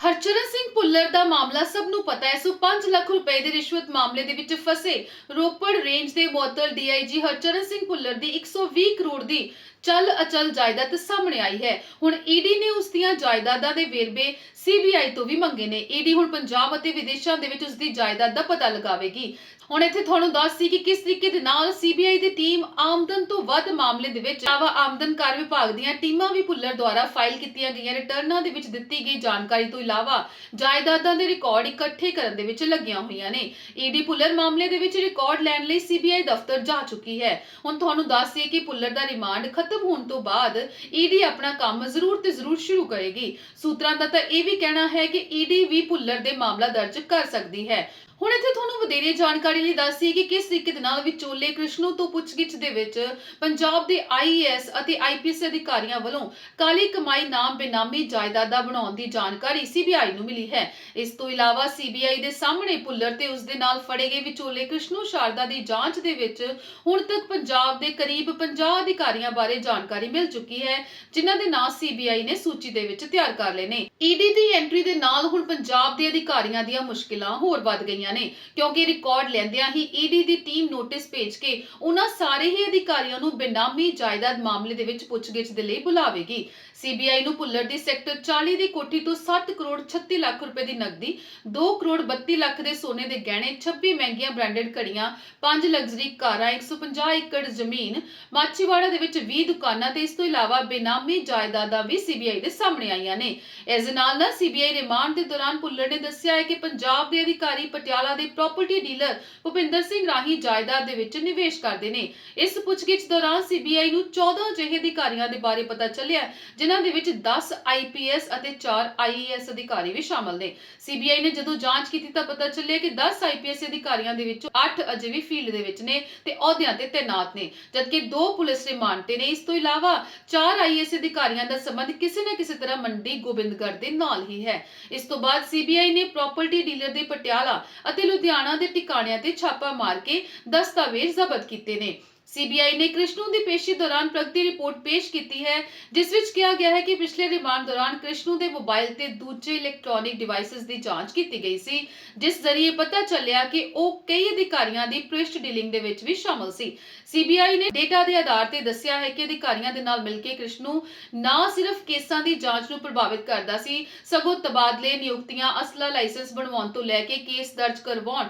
ਹਰਚਰਨ ਸਿੰਘ ਭੁੱਲਰ ਦਾ ਮਾਮਲਾ ਸਭ ਨੂੰ ਪਤਾ ਹੈ। ਸੋ 5 ਲੱਖ ਰੁਪਏ ਦੀ ਰਿਸ਼ਵਤ ਮਾਮਲੇ ਦੇ ਵਿੱਚ ਫਸੇ ਰੋਪੜ ਰੇਂਜ ਦੇ ਮੁਅੱਤਲ ਡੀਆਈਜੀ ਹਰਚਰਨ ਸਿੰਘ ਭੁੱਲਰ ਦੀ 120 ਕਰੋੜ ਦੀ ਚੱਲ ਅਚਲ ਜਾਇਦਾਦ ਸਾਹਮਣੇ ਆਈ ਹੈ। ਹੁਣ ਈਡੀ ਨੇ ਉਸ ਦੀਆਂ ਜਾਇਦਾਦਾਂ ਦੇ ਵੇਰਵੇ ਸੀਬੀਆਈ ਤੋਂ ਵੀ ਮੰਗੇ ਨੇ। ਈਡੀ ਹੁਣ ਪੰਜਾਬ ਅਤੇ ਵਿਦੇਸ਼ਾਂ ਦੇ ਵਿੱਚ ਉਸ ਦੀ ਜਾਇਦਾਦ ਦਾ ਪਤਾ ਲਗਾਵੇਗੀ। ਹੁਣ ਇੱਥੇ ਤੁਹਾਨੂੰ ਦੱਸ ਸੀ ਕਿ ਕਿਸ ਤਰੀਕੇ ਦੇ ਨਾਲ ਸੀਬੀਆਈ ਦੀ ਟੀਮ ਆਮਦਨ ਤੋਂ ਵੱਧ ਮਾਮਲੇ ਦੇ ਵਿੱਚ ਆਵਾ ਆਮਦਨ ਕਰ ਵਿਭਾਗ ਦੀਆਂ ਟੀਮਾਂ ਵੀ ਭੁੱਲਰ ਦੁਆਰਾ ਫਾਈਲ ਕੀਤੀਆਂ ਗਈਆਂ ਰਿਟਰਨਾਂ ਦੇ ਵਿੱਚ ਦਿੱਤੀ ਗਈ ਜਾਣਕਾਰੀ ਤੋਂ ਇਲਾਵਾ ਜਾਇਦਾਦਾਂ ਦੇ ਰਿਕਾਰਡ ਇਕੱਠੇ ਕਰਨ ਦੇ ਵਿੱਚ ਲੱਗੀਆਂ ਹੋਈਆਂ ਨੇ। ਈਡੀ ਭੁੱਲਰ ਮਾਮਲੇ ਦੇ ਵਿੱਚ ਰਿਕਾਰਡ ਲੈਣ ਲਈ ਸੀਬੀਆਈ ਦਫ਼ਤਰ ਜਾ ਚੁੱਕੀ ਹੈ। ਹੁਣ ਤੁਹਾਨੂੰ ਦੱਸ ਦਈਏ ਕਿ ਭੁੱਲਰ ਦਾ ਰਿਮਾਂਡ ਖਤਮ ਹੋਣ ਤੋਂ ਬਾਅਦ ਈਡੀ ਆਪਣਾ ਕੰਮ ਜ਼ਰੂਰ ਤੇ ਜ਼ਰੂਰ ਸ਼ੁਰੂ ਕਰੇਗੀ। ਸੂਤਰਾਂ ਦਾ ਤਾਂ ਇਹ ਵੀ ਕਹਿਣਾ ਹੈ ਕਿ ਈਡੀ ਵੀ ਭੁੱਲਰ ਦੇ ਮਾਮਲਾ ਦਰਜ ਕਰ ਸਕਦੀ ਹੈ। ਹੁਣ ਇੱਥੇ ਤੁਹਾਨੂੰ ਵਧੇਰੇ ਜਾਣਕਾਰੀ ਲਈ ਦੱਸੀ ਕਿ ਕਿਸ ਤਰੀਕੇ ਦੇ ਨਾਲ ਵਿਚੋਲੇ ਕ੍ਰਿਸ਼ਨੂ ਤੋਂ ਪੁੱਛਗਿੱਛ ਦੇ ਵਿੱਚ ਪੰਜਾਬ ਦੇ ਆਈਏਐਸ ਅਤੇ ਆਈਪੀਐਸ ਅਧਿਕਾਰੀਆਂ ਵੱਲੋਂ ਕਾਲੀ ਕਮਾਈ ਨਾਮ ਬੇਨਾਮੀ ਜਾਇਦਾਦਾਂ ਬਣਾਉਣ ਦੀ ਜਾਣਕਾਰੀ ਸੀਬੀਆਈ ਨੂੰ ਮਿਲੀ ਹੈ। ਇਸ ਤੋਂ ਇਲਾਵਾ ਸੀਬੀਆਈ ਦੇ ਸਾਹਮਣੇ ਭੁੱਲਰ ਤੇ ਉਸ ਦੇ ਨਾਲ ਫੜੇ ਗਏ ਵਿਚੋਲੇ ਕ੍ਰਿਸ਼ਨੂ ਸ਼ਾਰਦਾ ਦੀ ਜਾਂਚ ਦੇ ਵਿੱਚ ਹੁਣ ਤੱਕ ਪੰਜਾਬ ਦੇ ਕਰੀਬ 50 ਅਧਿਕਾਰੀਆਂ ਬਾਰੇ ਜਾਣਕਾਰੀ ਮਿਲ ਚੁੱਕੀ ਹੈ, ਜਿਨ੍ਹਾਂ ਦੇ ਨਾਂ ਸੀਬੀਆਈ ਨੇ ਸੂਚੀ ਦੇ ਵਿੱਚ ਤਿਆਰ ਕਰ ਲਏ ਨੇ। ਈਡੀ ਦੀ ਐਂਟਰੀ ਦੇ ਨਾਲ ਹੁਣ ਪੰਜਾਬ ਦੇ ਅਧਿਕਾਰੀਆਂ ਦੀਆਂ ਮੁਸ਼ਕਿਲਾਂ ਹੋਰ ਵੱਧ ਗਈਆਂ ਨੇ। ਕਿਉਂਕਿ ਰਿਕਾਰਡ ਲੈਂਦਿਆਂ ਹੀ ਈਡੀ ਦੀ ਟੀਮ ਨੋਟਿਸ ਭੇਜ ਕੇ ਉਹਨਾਂ ਸਾਰੇ ਹੀ ਅਧਿਕਾਰੀਆਂ ਨੂੰ ਬੇਨਾਮੀ ਜਾਇਦਾਦ ਮਾਮਲੇ ਦੇ ਵਿੱਚ ਪੁੱਛਗਿੱਛ ਦੇ ਲਈ ਬੁਲਾਵੇਗੀ। ਸੀਬੀਆਈ ਨੂੰ ਭੁੱਲਰ ਦੀ ਸੈਕਟਰ 40 ਦੀ ਕੋਠੀ ਤੋਂ 7 ਕਰੋੜ 36 ਲੱਖ ਰੁਪਏ ਦੀ ਨਕਦੀ 2 ਕਰੋੜ 32 ਲੱਖ ਦੇ ਸੋਨੇ ਦੇ ਗਹਿਣੇ 26 ਮਹਿੰਗੀਆਂ ਬ੍ਰਾਂਡਡ ਘੜੀਆਂ 5 ਲਗਜ਼ਰੀ ਕਾਰਾਂ 150 ਏਕੜ ਜ਼ਮੀਨ ਮਾਚੀਵਾੜਾ ਦੇ ਵਿੱਚ 20 ਦੁਕਾਨਾਂ ਤੇ ਇਸ ਤੋਂ ਇਲਾਵਾ ਬੇਨਾਮੀ ਜਾਇਦਾਦਾਂ ਵੀ ਸੀਬੀਆਈ ਦੇ ਸਾਹਮਣੇ ਆਈਆਂ ਨੇ। ਇਸ ਦੇ ਨਾਲ ਨਾਲ ਸੀਬੀਆਈ ਰਿਮਾਂਡ ਦੇ ਦੌਰਾਨ ਭੁੱਲਰ ਨੇ ਦੱਸਿਆ ਹੈ ਕਿ ਪੰਜਾਬ ਦੇ ਅਧਿਕਾਰੀ ਪਟਿਆਲਾ ਦੇ ਪ੍ਰਾਪਰਟੀ ਡੀਲਰ ਭੁਪਿੰਦਰ ਸਿੰਘ ਰਾਹੀਂ ਜਾਇਦਾਦ ਦੇ ਵਿੱਚ ਨਿਵੇਸ਼ ਕਰਦੇ ਨੇ। ਇਸ ਪੁੱਛਗਿੱਛ ਦੌਰਾਨ ਸੀਬੀਆਈ ਨੂੰ 14 ਅਜਿਹੇ ਅਧਿਕਾਰੀਆਂ ਦੇ ਬਾਰੇ ਪਤਾ ਚੱਲਿਆ, ਜਿਨ੍ਹਾਂ ਦੇ ਵਿੱਚ 10 ਆਈਪੀਐਸ ਅਤੇ 4 ਆਈਏਐਸ ਅਧਿਕਾਰੀ ਵੀ ਸ਼ਾਮਲ ਨੇ। ਸੀਬੀਆਈ ਨੇ ਜਦੋਂ ਜਾਂਚ ਕੀਤੀ ਤਾਂ ਪਤਾ ਚੱਲਿਆ ਕਿ 10 ਆਈਪੀਐਸ ਅਧਿਕਾਰੀਆਂ ਦੇ ਵਿੱਚੋਂ 8 ਅਜੇ ਵੀ ਫੀਲਡ ਦੇ ਵਿੱਚ ਨੇ ਤੇ ਅਹੁਦਿਆਂ ਤੇ ਤੈਨਾਤ ਨੇ, ਜਦਕਿ 2 ਪੁਲਿਸ ਰਿਮਾਂਡ ਤੇ ਨੇ। ਇਸ ਤੋਂ ਇਲਾਵਾ 4 ਆਈਏਐਸ ਅਧਿਕਾਰੀਆਂ ਦਾ ਸੰਬੰਧ ਕਿਸੇ ਨਾ ਕਿਸੇ ਤਰ੍ਹਾਂ ਮੰਡੀ ਗੋਬਿੰਦਗੜ੍ਹ ਦੇ ਨਾਲ ਹੀ ਹੈ। ਇਸ ਤੋਂ ਬਾਅਦ ਸੀਬੀਆਈ ਨੇ ਪ੍ਰਾਪਰਟੀ ਡੀਲਰ ਦੇ ਪਟਿਆਲਾ ਅਤੇ ਲੁਧਿਆਣਾ ਦੇ ਟਿਕਾਣਿਆਂ ਤੇ ਛਾਪਾ ਮਾਰ ਕੇ ਦਸਤਾਵੇਜ਼ ਜ਼ਬਤ ਕੀਤੇ ਨੇ। ਸੀਬੀਆਈ ਨੇ ਕ੍ਰਿਸ਼ਨੂ ਦੀ ਪੇਸ਼ੀ ਦੌਰਾਨ ਪ੍ਰਗਤੀ ਰਿਪੋਰਟ ਪੇਸ਼ ਕੀਤੀ ਹੈ, ਜਿਸ ਵਿੱਚ ਕਿਹਾ ਗਿਆ ਹੈ ਕਿ ਪਿਛਲੇ ਰਿਮਾਂਡ ਦੌਰਾਨ ਕ੍ਰਿਸ਼ਨੂ ਦੇ ਮੋਬਾਈਲ ਤੇ ਦੂਜੇ ਇਲੈਕਟ੍ਰੋਨਿਕ ਡਿਵਾਈਸਸ ਦੀ ਜਾਂਚ ਕੀਤੀ ਗਈ ਸੀ, ਜਿਸ ਜ਼ਰੀਏ ਪਤਾ ਚੱਲਿਆ ਕਿ ਉਹ ਕਈ ਅਧਿਕਾਰੀਆਂ ਦੀ ਪ੍ਰਿਸ਼ਟ ਡੀਲਿੰਗ ਦੇ ਵਿੱਚ ਵੀ ਸ਼ਾਮਲ ਸੀ। ਸੀਬੀਆਈ ਨੇ ਡੇਟਾ ਦੇ ਆਧਾਰ ਤੇ ਦੱਸਿਆ ਹੈ ਕਿ ਅਧਿਕਾਰੀਆਂ ਦੇ ਨਾਲ ਮਿਲ ਕੇ ਕ੍ਰਿਸ਼ਨੂ ਨਾ ਸਿਰਫ ਕੇਸਾਂ ਦੀ ਜਾਂਚ ਨੂੰ ਪ੍ਰਭਾਵਿਤ ਕਰਦਾ ਸੀ, ਸਗੋਂ ਤਬਾਦਲੇ ਨਿਯੁਕਤੀਆਂ ਅਸਲਾ ਲਾਇਸੈਂਸ ਬਣਵਾਉਣ ਤੋਂ ਲੈ ਕੇ ਕੇਸ ਦਰਜ ਕਰਵਾਉਣ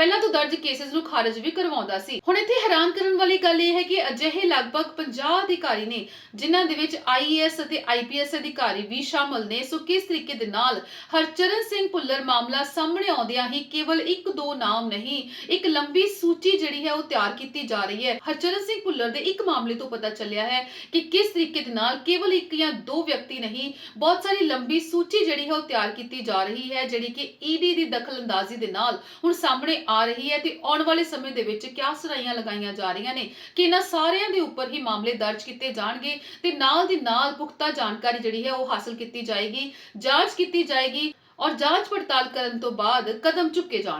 ਪਹਿਲਾਂ ਤੋਂ ਦਰਜ ਕੇਸਿਸ ਨੂੰ ਖਾਰਜ ਵੀ ਕਰਵਾਉਂਦਾ ਸੀ। ਹੁਣ ਇੱਥੇ ਹੈਰਾਨ ਕਰਨ ਵਾਲੀ ਗੱਲ ਇਹ ਹੈ ਕਿ ਅਜਿਹੇ ਲਗਭਗ 50 ਅਧਿਕਾਰੀ ਨੇ, ਜਿਨ੍ਹਾਂ ਦੇ ਵਿੱਚ ਆਈਏਐਸ ਅਤੇ ਆਈਪੀਐਸ ਅਧਿਕਾਰੀ ਵੀ ਸ਼ਾਮਲ ਨੇ, ਸੋ ਕਿਸ ਤਰੀਕੇ ਦੇ ਨਾਲ ਹਰਚਰਨ ਸਿੰਘ ਭੁੱਲਰ ਮਾਮਲਾ ਸਾਹਮਣੇ ਆਉਂਦਿਆਂ ਹੀ ਕੇਵਲ ਇੱਕ ਦੋ ਨਾਮ ਨਹੀਂ, ਇੱਕ ਲੰਬੀ ਸੂਚੀ ਜਿਹੜੀ ਹੈ ਉਹ ਤਿਆਰ ਕੀਤੀ ਜਾ ਰਹੀ ਹੈ। ਹਰਚਰਨ ਸਿੰਘ ਭੁੱਲਰ ਦੇ ਇੱਕ ਮਾਮਲੇ ਤੋਂ ਪਤਾ ਚੱਲਿਆ ਹੈ ਕਿ ਕਿਸ ਤਰੀਕੇ ਦੇ ਨਾਲ ਕੇਵਲ ਇੱਕ ਜਾਂ ਦੋ ਵਿਅਕਤੀ ਨਹੀਂ, ਬਹੁਤ ਸਾਰੀ ਲੰਬੀ ਸੂਚੀ ਜਿਹੜੀ ਹੈ ਉਹ ਤਿਆਰ ਕੀਤੀ ਜਾ ਰਹੀ ਹੈ, ਜਿਹੜੀ ਕਿ ਈਡੀ ਦੀ ਦਖਲਅੰਦਾਜ਼ੀ ਦੇ ਨਾਲ ਹੁਣ ਸਾਹਮਣੇ ਆ ਰਹੀ ਹੈ ਤੇ ਆਉਣ ਵਾਲੇ ਸਮੇਂ ਦੇ ਵਿੱਚ ਕਿਆ ਸੁਰਾਈਆਂ ਲਗਾਈਆਂ ਜਾ ਰਹੀਆਂ ਨੇ? ਕਿ ਇਹਨਾਂ ਸਾਰਿਆਂ ਦੇ ਉੱਪਰ ਹੀ ਮਾਮਲੇ ਦਰਜ ਕੀਤੇ ਜਾਣਗੇ ਤੇ ਨਾਲ ਦੀ ਨਾਲ ਪੁਖਤਾ ਜਾਣਕਾਰੀ ਜਿਹੜੀ ਹੈ ਉਹ ਹਾਸਲ ਕੀਤੀ ਜਾਏਗੀ, ਜਾਂਚ ਕੀਤੀ ਜਾਏਗੀ ਔਰ ਜਾਂਚ ਪੜਤਾਲ ਕਰਨ ਤੋਂ ਬਾਅਦ ਕਦਮ ਚੁੱਕੇ ਜਾਣਗੇ।